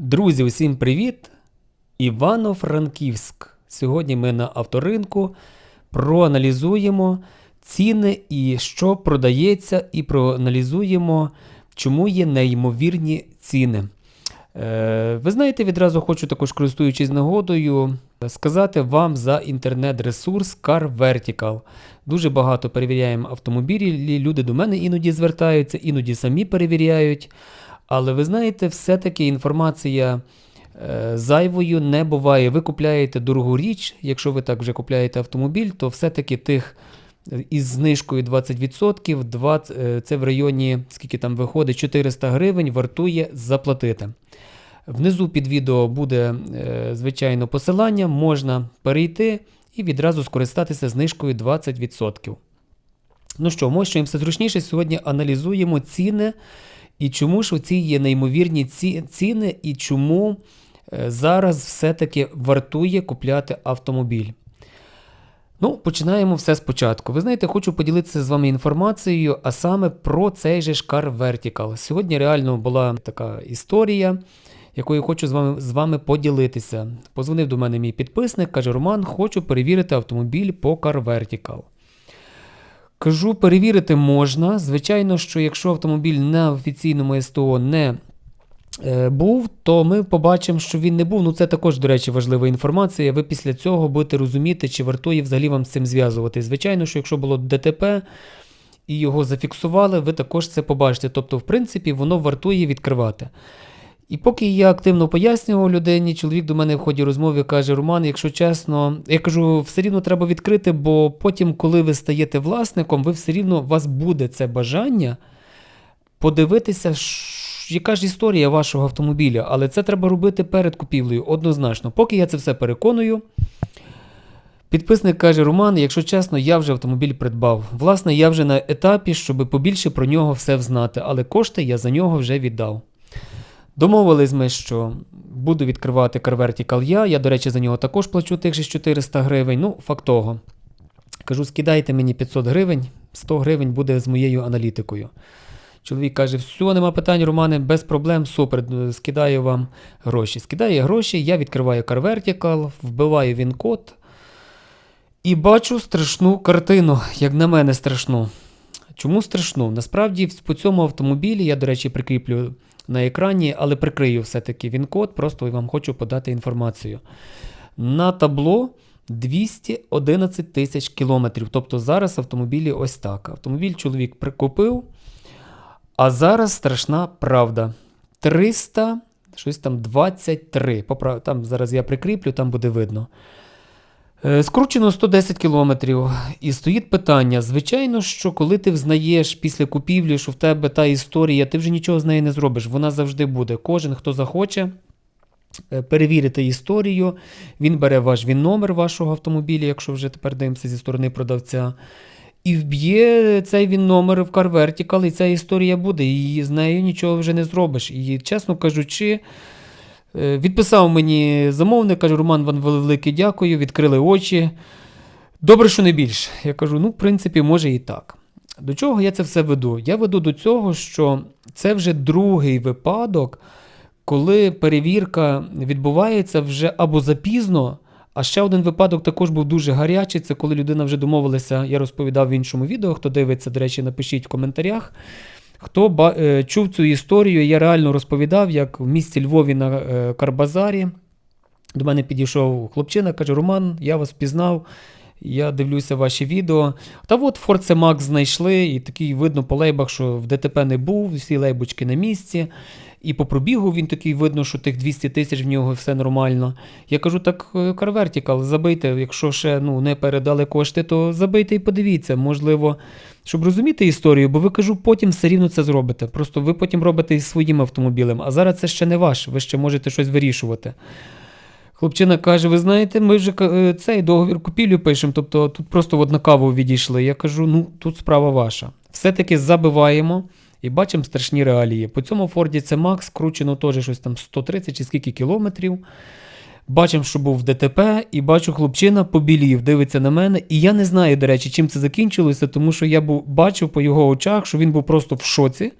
Друзі, усім привіт! Івано-Франківськ. Сьогодні ми на авторинку проаналізуємо ціни і що продається, і проаналізуємо, чому є неймовірні ціни. Е, ви знаєте, відразу хочу також користуючись нагодою, сказати вам за інтернет-ресурс Car Vertical. Дуже багато перевіряємо автомобілі. Люди до мене іноді звертаються, іноді самі перевіряють. Але ви знаєте, все-таки інформація е, зайвою не буває. Ви купляєте дорогу річ, якщо ви так вже купляєте автомобіль, то все-таки тих е, із знижкою 20%, 20, е, це в районі, скільки там виходить, 400 гривень вартує заплатити. Внизу під відео буде, е, звичайно, посилання, можна перейти і відразу скористатися знижкою 20%. Ну що, мощуємося зручніше. Сьогодні аналізуємо ціни і чому ж оці є неймовірні ці- ціни, і чому е, зараз все-таки вартує купляти автомобіль. Ну, починаємо все спочатку. Ви знаєте, хочу поділитися з вами інформацією, а саме про цей же ж Car Vertical. Сьогодні реально була така історія, якою хочу з вами, з вами поділитися. Позвонив до мене мій підписник, каже: Роман, хочу перевірити автомобіль по Car Vertical. Кажу, перевірити можна. Звичайно, що якщо автомобіль на офіційному СТО не е, був, то ми побачимо, що він не був. Ну, це також, до речі, важлива інформація. Ви після цього будете розуміти, чи вартує взагалі вам з цим зв'язувати. Звичайно, що якщо було ДТП і його зафіксували, ви також це побачите. Тобто, в принципі, воно вартує відкривати. І поки я активно пояснював людині, чоловік до мене в ході розмови каже: Роман, якщо чесно, я кажу, все рівно треба відкрити, бо потім, коли ви стаєте власником, ви все рівно у вас буде це бажання подивитися, яка ж історія вашого автомобіля. Але це треба робити перед купівлею, однозначно. Поки я це все переконую. Підписник каже: Роман, якщо чесно, я вже автомобіль придбав. Власне, я вже на етапі, щоб побільше про нього все взнати, але кошти я за нього вже віддав. Домовились ми, що буду відкривати Car Vertical я. Я, до речі, за нього також плачу тих же 400 гривень. Ну, факт того. Кажу, скидайте мені 500 гривень, 100 гривень буде з моєю аналітикою. Чоловік каже: все, нема питань, Романе, без проблем, супер, скидаю вам гроші. Скидає гроші, я відкриваю Car Vertical, вбиваю він код і бачу страшну картину, як на мене страшну. Чому страшну? Насправді по цьому автомобілі, я, до речі, прикріплю на екрані, але прикрию все-таки він код, просто вам хочу подати інформацію. На табло 211 тисяч кілометрів. Тобто зараз автомобілі ось так. Автомобіль чоловік прикупив, а зараз страшна правда. 300, щось там 23. Попра- Там зараз я прикріплю, там буде видно. Е, Скручено 110 кілометрів. І стоїть питання: звичайно, що коли ти взнаєш після купівлі, що в тебе та історія, ти вже нічого з нею не зробиш. Вона завжди буде. Кожен, хто захоче е, перевірити історію, він бере ваш він номер вашого автомобіля, якщо вже тепер дивимося зі сторони продавця. І вб'є цей він номер в Car і ця історія буде, і з нею нічого вже не зробиш. І, чесно кажучи, Відписав мені замовник, каже, Роман, вам велике дякую, відкрили очі. Добре, що не більше. Я кажу, ну, в принципі, може і так. До чого я це все веду? Я веду до цього, що це вже другий випадок, коли перевірка відбувається вже або запізно. А ще один випадок також був дуже гарячий. Це коли людина вже домовилася, я розповідав в іншому відео. Хто дивиться, до речі, напишіть в коментарях. Хто ба- е, чув цю історію, я реально розповідав, як в місті Львові на е, Карбазарі до мене підійшов хлопчина, каже: Роман, я вас пізнав, я дивлюся ваші відео. Та от Форце Макс знайшли, і такий видно по лейбах, що в ДТП не був, всі лейбочки на місці. І по пробігу він такий видно, що тих 200 тисяч в нього все нормально. Я кажу, так Vertical, забийте, якщо ще ну, не передали кошти, то забийте і подивіться, можливо, щоб розуміти історію, бо ви кажу, потім все рівно це зробите. Просто ви потім робите із своїм автомобілем, а зараз це ще не ваш, ви ще можете щось вирішувати. Хлопчина каже: ви знаєте, ми вже е, цей договір купівлю пишемо, тобто тут просто на каву відійшли. Я кажу, ну тут справа ваша. Все-таки забиваємо і бачимо страшні реалії. По цьому Форді це Макс, кручено теж щось там 130 чи скільки кілометрів. Бачимо, що був в ДТП, і бачу, хлопчина побілів, дивиться на мене. І я не знаю, до речі, чим це закінчилося, тому що я був, бачив по його очах, що він був просто в шоці.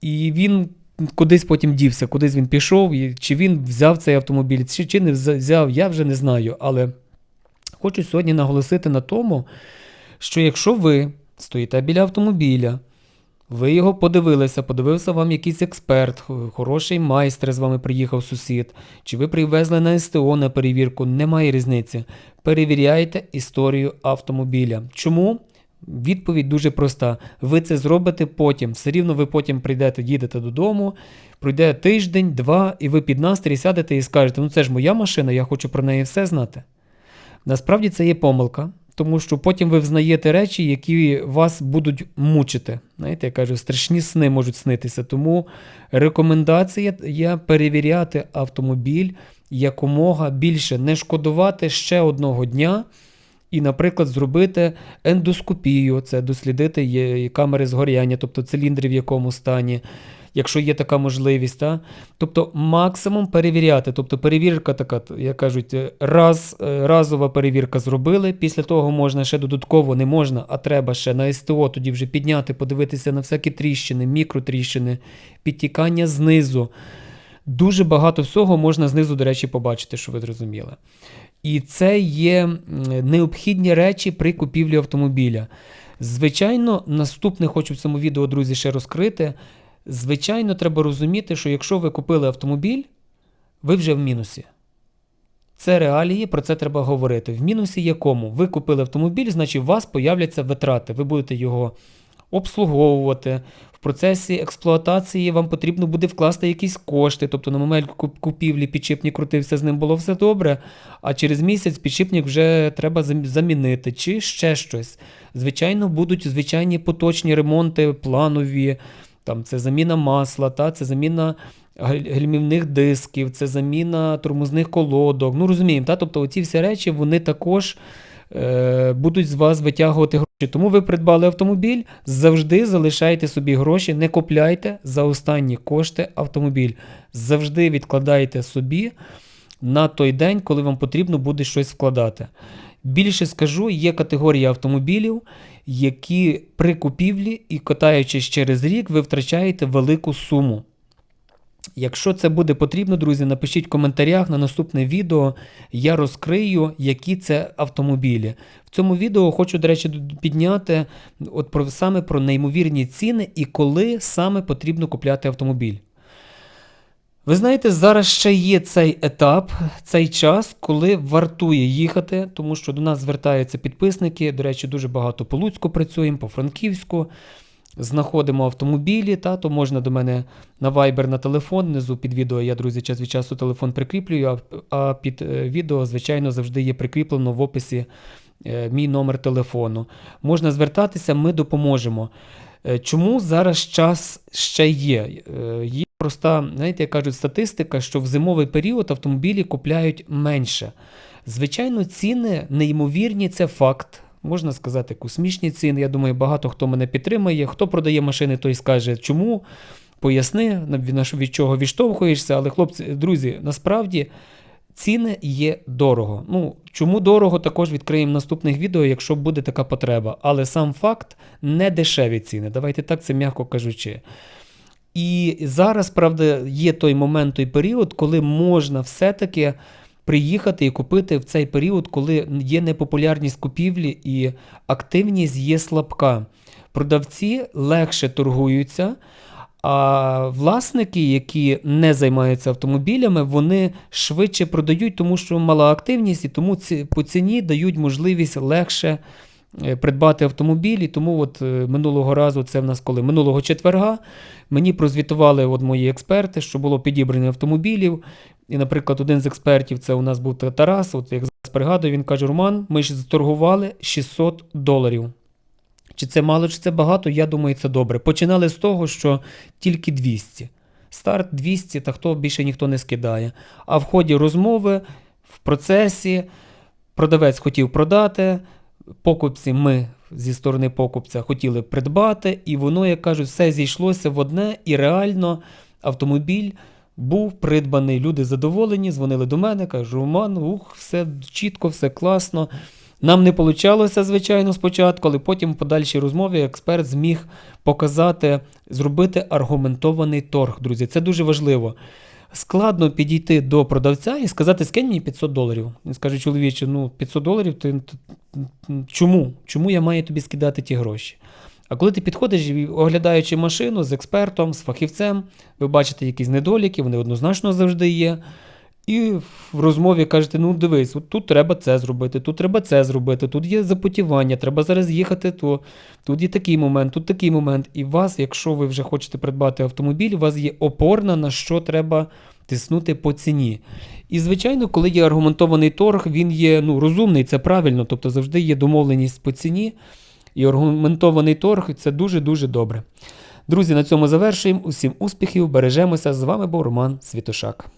І він кудись потім дівся, кудись він пішов, і чи він взяв цей автомобіль, чи, чи не взяв, я вже не знаю. Але хочу сьогодні наголосити на тому, що якщо ви стоїте біля автомобіля, ви його подивилися, подивився вам якийсь експерт, хороший майстер з вами приїхав сусід, чи ви привезли на СТО на перевірку, немає різниці. Перевіряйте історію автомобіля. Чому? Відповідь дуже проста. Ви це зробите потім. Все рівно ви потім прийдете, їдете додому, пройде тиждень, два, і ви під настрій сядете і скажете: ну це ж моя машина, я хочу про неї все знати. Насправді це є помилка, тому що потім ви взнаєте речі, які вас будуть мучити. Знаєте, я кажу, страшні сни можуть снитися. Тому рекомендація є перевіряти автомобіль якомога більше, не шкодувати ще одного дня. І, наприклад, зробити ендоскопію, це дослідити камери згоряння, тобто циліндри в якому стані, якщо є така можливість. Та? Тобто максимум перевіряти. Тобто перевірка така, як кажуть, е, раз, е, разова перевірка зробили, після того можна ще додатково, не можна, а треба ще на СТО тоді вже підняти, подивитися на всякі тріщини, мікротріщини, підтікання знизу. Дуже багато всього можна знизу, до речі, побачити, що ви зрозуміли. І це є необхідні речі при купівлі автомобіля. Звичайно, наступне хочу в цьому відео, друзі, ще розкрити. Звичайно, треба розуміти, що якщо ви купили автомобіль, ви вже в мінусі. Це реалії, про це треба говорити. В мінусі якому? Ви купили автомобіль, значить у вас появляться витрати. Ви будете його обслуговувати. В процесі експлуатації вам потрібно буде вкласти якісь кошти. Тобто на момент купівлі підшипник крутився, з ним було все добре, а через місяць підшипник вже треба замінити чи ще щось. Звичайно, будуть звичайні поточні ремонти, планові. Там це заміна масла, та, це заміна гальмівних дисків, це заміна тормозних колодок. Ну розуміємо, та? тобто оці всі речі вони також е, будуть з вас витягувати гроші. Тому ви придбали автомобіль, завжди залишайте собі гроші, не купляйте за останні кошти автомобіль. Завжди відкладайте собі на той день, коли вам потрібно буде щось вкладати. Більше скажу, є категорія автомобілів, які при купівлі і катаючись через рік, ви втрачаєте велику суму. Якщо це буде потрібно, друзі, напишіть в коментарях на наступне відео. Я розкрию, які це автомобілі. В цьому відео хочу, до речі, підняти от про, саме про неймовірні ціни і коли саме потрібно купляти автомобіль. Ви знаєте, зараз ще є цей етап, цей час, коли вартує їхати, тому що до нас звертаються підписники. До речі, дуже багато по Луцьку працюємо, по Франківську. Знаходимо автомобілі, та, то можна до мене на Viber на телефон. Внизу під відео я, друзі, час від часу телефон прикріплюю, а, а під е, відео, звичайно, завжди є прикріплено в описі е, мій номер телефону. Можна звертатися, ми допоможемо. Е, Чому зараз час ще є? Е, проста, знаєте, як кажуть, статистика, що в зимовий період автомобілі купляють менше. Звичайно, ціни неймовірні, це факт. Можна сказати, космічні ціни. Я думаю, багато хто мене підтримає. Хто продає машини, той скаже, чому. Поясни, від, чого відштовхуєшся. Але, хлопці, друзі, насправді ціни є дорого. Ну, чому дорого, також відкриємо в наступних відео, якщо буде така потреба. Але сам факт не дешеві ціни. Давайте так це м'яко кажучи. І зараз, правда, є той момент, той період, коли можна все-таки приїхати і купити в цей період, коли є непопулярність купівлі і активність є слабка. Продавці легше торгуються, а власники, які не займаються автомобілями, вони швидше продають, тому що мала активність, і тому ці, по ціні дають можливість легше придбати автомобіль. І тому от е, минулого разу, це в нас коли минулого четверга, мені прозвітували от мої експерти, що було підібрано автомобілів. І, наприклад, один з експертів, це у нас був Тарас, от як зараз пригадую, він каже: Роман, ми ж заторгували 600 доларів. Чи це мало, чи це багато, я думаю, це добре. Починали з того, що тільки 200. Старт 200, та хто більше ніхто не скидає. А в ході розмови, в процесі, продавець хотів продати, покупці ми зі сторони покупця хотіли придбати, і воно, як кажуть, все зійшлося в одне, і реально автомобіль був придбаний. Люди задоволені, дзвонили до мене, кажуть, Роман, ух, все чітко, все класно. Нам не вийшло, звичайно, спочатку, але потім в подальшій розмові експерт зміг показати, зробити аргументований торг, друзі. Це дуже важливо. Складно підійти до продавця і сказати, скинь мені 500 доларів. Він скаже, чоловіче, ну 500 доларів, ти, чому? Чому я маю тобі скидати ті гроші? А коли ти підходиш, оглядаючи машину з експертом, з фахівцем, ви бачите якісь недоліки, вони однозначно завжди є. І в розмові кажете: ну дивись, от тут треба це зробити, тут треба це зробити, тут є запотівання, треба зараз їхати, то тут є такий момент, тут такий момент. І у вас, якщо ви вже хочете придбати автомобіль, у вас є опорна, на що треба тиснути по ціні. І, звичайно, коли є аргументований торг, він є ну, розумний, це правильно, тобто завжди є домовленість по ціні. І аргументований торг це дуже-дуже добре. Друзі, на цьому завершуємо. Усім успіхів, бережемося. З вами був Роман Світошак.